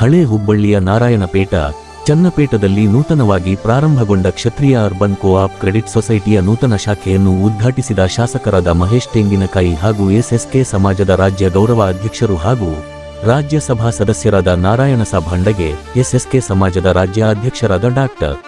ಹಳೆ ಹುಬ್ಬಳ್ಳಿಯ ನಾರಾಯಣಪೇಟ, ಚನ್ನಪೇಟದಲ್ಲಿ ನೂತನವಾಗಿ ಪ್ರಾರಂಭಗೊಂಡ ಕ್ಷತ್ರಿಯ ಅರ್ಬನ್ ಕೋಆಪ್ ಕ್ರೆಡಿಟ್ ಸೊಸೈಟಿಯ ನೂತನ ಶಾಖೆಯನ್ನು ಉದ್ಘಾಟಿಸಿದ ಶಾಸಕರಾದ ಮಹೇಶ್ ತೆಂಗಿನಕಾಯಿ ಹಾಗೂ ಎಸ್ಎಸ್ಕೆ ಸಮಾಜದ ರಾಜ್ಯ ಗೌರವ ಅಧ್ಯಕ್ಷರು ಹಾಗೂ ರಾಜ್ಯಸಭಾ ಸದಸ್ಯರಾದ ನಾರಾಯಣಸ ಭಂಡಗೆ, ಎಸ್ಎಸ್ಕೆ ಸಮಾಜದ ರಾಜ್ಯ ಅಧ್ಯಕ್ಷರಾದ ಡಾಕ್ಟರ್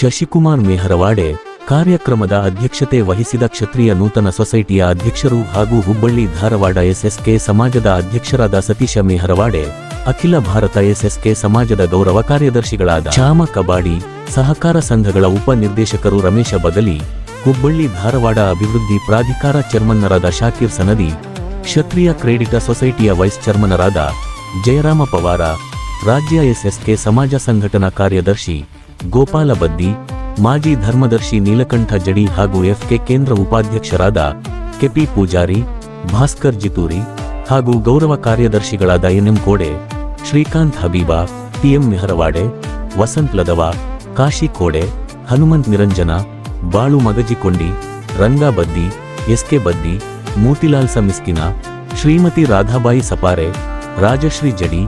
ಶಶಿಕುಮಾರ್ ಮೇಹರವಾಡೆ, ಕಾರ್ಯಕ್ರಮದ ಅಧ್ಯಕ್ಷತೆ ವಹಿಸಿದ ಕ್ಷತ್ರಿಯ ನೂತನ ಸೊಸೈಟಿಯ ಅಧ್ಯಕ್ಷರು ಹಾಗೂ ಹುಬ್ಬಳ್ಳಿ ಧಾರವಾಡ ಎಸ್ಎಸ್ಕೆ ಸಮಾಜದ ಅಧ್ಯಕ್ಷರಾದ ಸತೀಶ ಮೇಹರವಾಡೆ ಅಖಿಲ ಭಾರತ ಎಸ್ಎಸ್ಕೆ ಸಮಾಜದ ಗೌರವ ಕಾರ್ಯದರ್ಶಿಗಳಾದ ಶ್ಯಾಮ ಕಬಾಡಿ, ಸಹಕಾರ ಸಂಘಗಳ ಉಪನಿರ್ದೇಶಕರು ರಮೇಶ ಬದಲಿ, ಹುಬ್ಬಳ್ಳಿ ಧಾರವಾಡ ಅಭಿವೃದ್ಧಿ ಪ್ರಾಧಿಕಾರ ಚೇರ್ಮನ್ನರಾದ ಶಾಕಿರ್ ಸನದಿ, ಕ್ಷತ್ರಿಯ ಕ್ರೆಡಿಟ ಸೊಸೈಟಿಯ ವೈಸ್ ಚೇರ್ಮನರಾದ ಜಯರಾಮ ಪವಾರ, ರಾಜ್ಯ ಎಸ್ಎಸ್ಕೆ ಸಮಾಜ ಸಂಘಟನಾ ಕಾರ್ಯದರ್ಶಿ ಗೋಪಾಲ ಬದ್ದಿ, ಮಾಜಿ ಧರ್ಮದರ್ಶಿ ನೀಲಕಂಠ ಜಡಿ ಹಾಗೂ ಎಫ್ಕೆ ಕೇಂದ್ರ ಉಪಾಧ್ಯಕ್ಷರಾದ ಕೆಪಿ ಪೂಜಾರಿ, ಭಾಸ್ಕರ್ ಜಿತೂರಿ ಹಾಗೂ ಗೌರವ ಕಾರ್ಯದರ್ಶಿಗಳಾದ NM Kode Shrikant Habiba TM Meharwade, Vasant Ladava, Kashi Kode, Hanumant Niranjan, Balu Magajikondi, Ranga Baddi, SK Baddi, Motilal Samiskina, Shrimati Radhabai Sapare, Rajashri Jadi,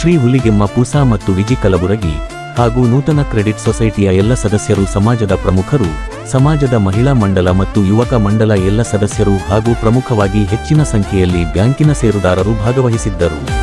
Shri Huligemma Poosa ಮತ್ತು ವಿಜಿ ಕಲಬುರಗಿ ಹಾಗೂ ನೂತನ ಕ್ರೆಡಿಟ್ ಸೊಸೈಟಿಯ ಎಲ್ಲ ಸದಸ್ಯರು ಸಮಾಜದ ಪ್ರಮುಖರು, ಸಮಾಜದ ಮಹಿಳಾ ಮಂಡಲ ಮತ್ತು ಯುವಕ ಮಂಡಲ ಎಲ್ಲ ಸದಸ್ಯರು ಹಾಗೂ ಪ್ರಮುಖವಾಗಿ ಹೆಚ್ಚಿನ ಸಂಖ್ಯೆಯಲ್ಲಿ ಬ್ಯಾಂಕಿನ ಸೇರುದಾರರು ಭಾಗವಹಿಸಿದ್ದರು.